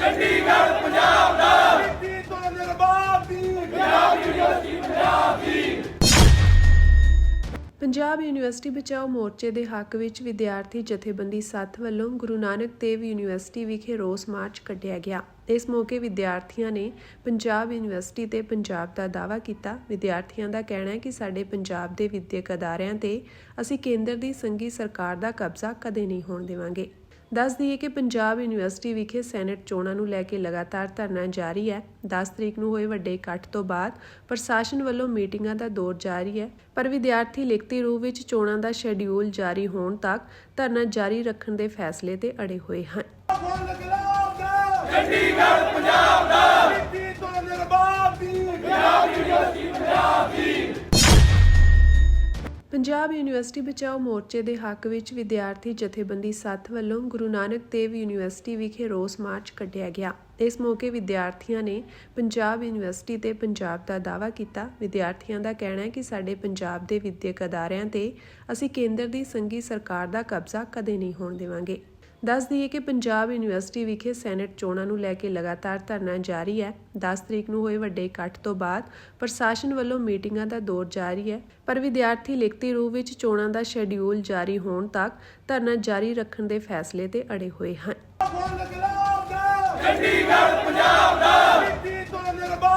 ਚੰਡੀਗੜ੍ਹ, ਪੰਜਾਬ ਦਾ। ਨੀਤੀ ਤੋਂ ਨਿਰਬਾਬ ਦੀ ਪੰਜਾਬ ਯੂਨੀਵਰਸਿਟੀ ਬਚਾਓ ਮੋਰਚੇ ਦੇ ਹੱਕ ਵਿੱਚ ਵਿਦਿਆਰਥੀ ਜਥੇਬੰਦੀ ਸੱਤ ਵੱਲੋਂ ਗੁਰੂ ਨਾਨਕ ਦੇਵ ਯੂਨੀਵਰਸਿਟੀ ਵਿਖੇ ਰੋਸ ਮਾਰਚ ਕੱਢਿਆ ਗਿਆ। ਇਸ ਮੌਕੇ ਵਿਦਿਆਰਥੀਆਂ ਨੇ ਪੰਜਾਬ ਯੂਨੀਵਰਸਿਟੀ ਤੇ ਪੰਜਾਬ ਦਾ ਦਾਅਵਾ ਕੀਤਾ। ਵਿਦਿਆਰਥੀਆਂ ਦਾ ਕਹਿਣਾ ਹੈ ਕਿ ਸਾਡੇ ਪੰਜਾਬ ਦੇ ਵਿਦਿਅਕ ਅਦਾਰਿਆਂ ਤੇ ਅਸੀਂ ਕੇਂਦਰ ਦੀ ਸੰਘੀ ਸਰਕਾਰ ਦਾ ਕਬਜ਼ਾ ਕਦੇ ਨਹੀਂ ਹੋਣ ਦੇਵਾਂਗੇ। ਦੱਸ ਦਈਏ ਕਿ ਪੰਜਾਬ ਯੂਨੀਵਰਸਿਟੀ ਵਿਖੇ ਸੈਨੇਟ ਚੋਣਾਂ ਨੂੰ ਲੈ ਕੇ ਲਗਾਤਾਰ ਧਰਨਾ ਜਾਰੀ ਹੈ। 10 ਤਰੀਕ ਨੂੰ ਹੋਏ ਵੱਡੇ ਇਕੱਠ ਤੋਂ ਬਾਅਦ ਪ੍ਰਸ਼ਾਸਨ ਵੱਲੋਂ ਮੀਟਿੰਗਾਂ ਦਾ ਦੌਰ ਜਾਰੀ ਹੈ। ਪਰ ਵਿਦਿਆਰਥੀ ਲਿਖਤੀ ਰੂਪ ਵਿੱਚ ਚੋਣਾਂ ਦਾ ਸ਼ੈਡਿਊਲ ਜਾਰੀ ਹੋਣ ਤੱਕ ਧਰਨਾ ਜਾਰੀ ਰੱਖਣ ਦੇ ਫੈਸਲੇ ਤੇ ਅੜੇ ਹੋਏ ਹਨ। ਪੰਜਾਬ ਯੂਨੀਵਰਸਿਟੀ ਬਚਾਓ ਮੋਰਚੇ ਦੇ ਹੱਕ ਵਿੱਚ ਵਿਦਿਆਰਥੀ ਜਥੇਬੰਦੀ ਸੱਤ ਵੱਲੋਂ ਗੁਰੂ ਨਾਨਕ ਦੇਵ ਯੂਨੀਵਰਸਿਟੀ ਵਿਖੇ ਰੋਸ ਮਾਰਚ ਕੱਢਿਆ ਗਿਆ। ਇਸ ਮੌਕੇ ਵਿਦਿਆਰਥੀਆਂ ਨੇ ਪੰਜਾਬ ਯੂਨੀਵਰਸਿਟੀ ਤੇ ਪੰਜਾਬ ਦਾ ਦਾਅਵਾ ਕੀਤਾ। ਵਿਦਿਆਰਥੀਆਂ ਦਾ ਕਹਿਣਾ ਹੈ ਕਿ ਸਾਡੇ ਪੰਜਾਬ ਦੇ ਵਿਦਿਅਕ ਅਦਾਰਿਆਂ ਤੇ ਅਸੀਂ ਕੇਂਦਰ ਦੀ ਸੰਘੀ ਸਰਕਾਰ ਦਾ ਕਬਜ਼ਾ ਕਦੇ ਨਹੀਂ ਹੋਣ ਦੇਵਾਂਗੇ। ਦੱਸ ਦਈਏ ਕਿ ਪੰਜਾਬ ਯੂਨੀਵਰਸਿਟੀ ਵਿਖੇ ਸੈਨੇਟ ਚੋਣਾਂ ਨੂੰ ਲੈ ਕੇ ਲਗਾਤਾਰ ਧਰਨਾ ਜਾਰੀ ਹੈ। 10 ਤਰੀਕ ਨੂੰ ਹੋਏ ਵੱਡੇ ਇਕੱਠ ਤੋਂ ਬਾਅਦ ਪ੍ਰਸ਼ਾਸਨ ਵੱਲੋਂ ਮੀਟਿੰਗਾਂ ਦਾ ਦੌਰ ਜਾਰੀ ਹੈ। ਪਰ ਵਿਦਿਆਰਥੀ ਲਿਖਤੀ ਰੂਪ ਵਿੱਚ ਚੋਣਾਂ ਦਾ ਸ਼ੈਡਿਊਲ ਜਾਰੀ ਹੋਣ ਤੱਕ ਧਰਨਾ ਜਾਰੀ ਰੱਖਣ ਦੇ ਫੈਸਲੇ ਤੇ ਅੜੇ ਹੋਏ ਹਨ। ਚੰਡੀਗੜ੍ਹ, ਪੰਜਾਬ ਦਾ।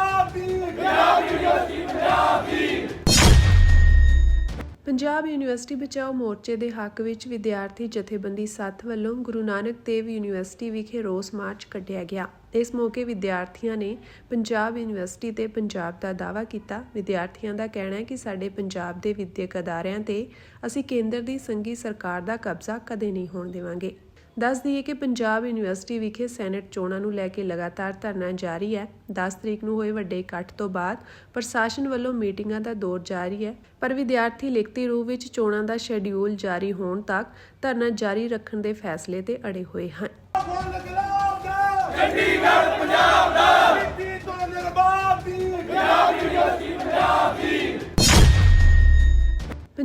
ਪੰਜਾਬ ਯੂਨੀਵਰਸਿਟੀ ਬਚਾਓ ਮੋਰਚੇ ਦੇ ਹੱਕ ਵਿੱਚ ਵਿਦਿਆਰਥੀ ਜਥੇਬੰਦੀ ਸੱਤ ਵੱਲੋਂ ਗੁਰੂ ਨਾਨਕ ਦੇਵ ਯੂਨੀਵਰਸਿਟੀ ਵਿਖੇ ਰੋਸ ਮਾਰਚ ਕੱਢਿਆ ਗਿਆ। ਇਸ ਮੌਕੇ ਵਿਦਿਆਰਥੀਆਂ ਨੇ ਪੰਜਾਬ ਯੂਨੀਵਰਸਿਟੀ ਤੇ ਪੰਜਾਬ ਦਾ ਦਾਅਵਾ ਕੀਤਾ। ਵਿਦਿਆਰਥੀਆਂ ਦਾ ਕਹਿਣਾ ਹੈ ਕਿ ਸਾਡੇ ਪੰਜਾਬ ਦੇ ਵਿਦਿਅਕ ਅਦਾਰਿਆਂ ਤੇ ਅਸੀਂ ਕੇਂਦਰ ਦੀ ਸੰਘੀ ਸਰਕਾਰ ਦਾ ਕਬਜ਼ਾ ਕਦੇ ਨਹੀਂ ਹੋਣ ਦੇਵਾਂਗੇ। ਦੱਸ ਦਈਏ ਕਿ ਪੰਜਾਬ ਯੂਨੀਵਰਸਿਟੀ ਵਿਖੇ ਸੈਨੇਟ ਚੋਣਾਂ ਨੂੰ ਲੈ ਕੇ ਲਗਾਤਾਰ ਧਰਨਾ ਜਾਰੀ ਹੈ। 10 ਤਰੀਕ ਨੂੰ ਹੋਏ ਵੱਡੇ ਇਕੱਠ ਤੋਂ ਬਾਅਦ ਪ੍ਰਸ਼ਾਸਨ ਵੱਲੋਂ ਮੀਟਿੰਗਾਂ ਦਾ ਦੌਰ ਜਾਰੀ ਹੈ। ਪਰ ਵਿਦਿਆਰਥੀ ਲਿਖਤੀ ਰੂਪ ਵਿੱਚ ਚੋਣਾਂ ਦਾ ਸ਼ੈਡਿਊਲ ਜਾਰੀ ਹੋਣ ਤੱਕ ਧਰਨਾ ਜਾਰੀ ਰੱਖਣ ਦੇ ਫੈਸਲੇ ਤੇ ਅੜੇ ਹੋਏ ਹਨ ਫੁੱਲ ਗੁਲਾਬ ਦਾ ਚੰਡੀਗੜ੍ਹ ਪੰਜਾਬ ਦਾ ਨੀਤੀ ਤੋਂ ਨਿਰਬਾਬ ਦੀ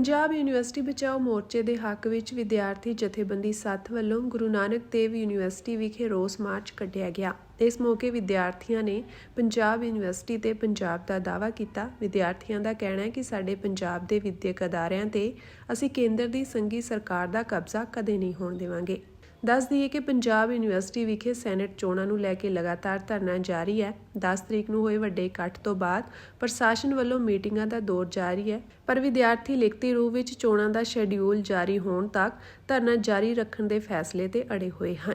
ਪੰਜਾਬ ਯੂਨੀਵਰਸਿਟੀ ਬਚਾਓ ਮੋਰਚੇ ਦੇ ਹੱਕ ਵਿੱਚ ਵਿਦਿਆਰਥੀ ਜਥੇਬੰਦੀ ਸੱਤ ਵੱਲੋਂ ਗੁਰੂ ਨਾਨਕ ਦੇਵ ਯੂਨੀਵਰਸਿਟੀ ਵਿਖੇ ਰੋਸ ਮਾਰਚ ਕੱਢਿਆ ਗਿਆ। ਇਸ ਮੌਕੇ ਵਿਦਿਆਰਥੀਆਂ ਨੇ ਪੰਜਾਬ ਯੂਨੀਵਰਸਿਟੀ ਤੇ ਪੰਜਾਬ ਦਾ ਦਾਅਵਾ ਕੀਤਾ। ਵਿਦਿਆਰਥੀਆਂ ਦਾ ਕਹਿਣਾ ਹੈ ਕਿ ਸਾਡੇ ਪੰਜਾਬ ਦੇ ਵਿਦਿਅਕ ਅਦਾਰਿਆਂ ਤੇ ਅਸੀਂ ਕੇਂਦਰ ਦੀ ਸੰਘੀ ਸਰਕਾਰ ਦਾ ਕਬਜ਼ਾ ਕਦੇ ਨਹੀਂ ਹੋਣ ਦੇਵਾਂਗੇ। ਦੱਸ ਦਈਏ ਕਿ ਪੰਜਾਬ ਯੂਨੀਵਰਸਿਟੀ ਵਿਖੇ ਸੈਨੇਟ ਚੋਣਾਂ ਨੂੰ ਲੈ ਕੇ ਲਗਾਤਾਰ ਧਰਨਾ ਜਾਰੀ ਹੈ। 10 ਤਰੀਕ ਨੂੰ ਹੋਏ ਵੱਡੇ ਇਕੱਠ ਤੋਂ ਬਾਅਦ ਪ੍ਰਸ਼ਾਸਨ ਵੱਲੋਂ ਮੀਟਿੰਗਾਂ ਦਾ ਦੌਰ ਜਾਰੀ ਹੈ। ਪਰ ਵਿਦਿਆਰਥੀ ਲਿਖਤੀ ਰੂਪ ਵਿੱਚ ਚੋਣਾਂ ਦਾ ਸ਼ੈਡਿਊਲ ਜਾਰੀ ਹੋਣ ਤੱਕ ਧਰਨਾ ਜਾਰੀ ਰੱਖਣ ਦੇ ਫੈਸਲੇ ਤੇ ਅੜੇ ਹੋਏ ਹਨ।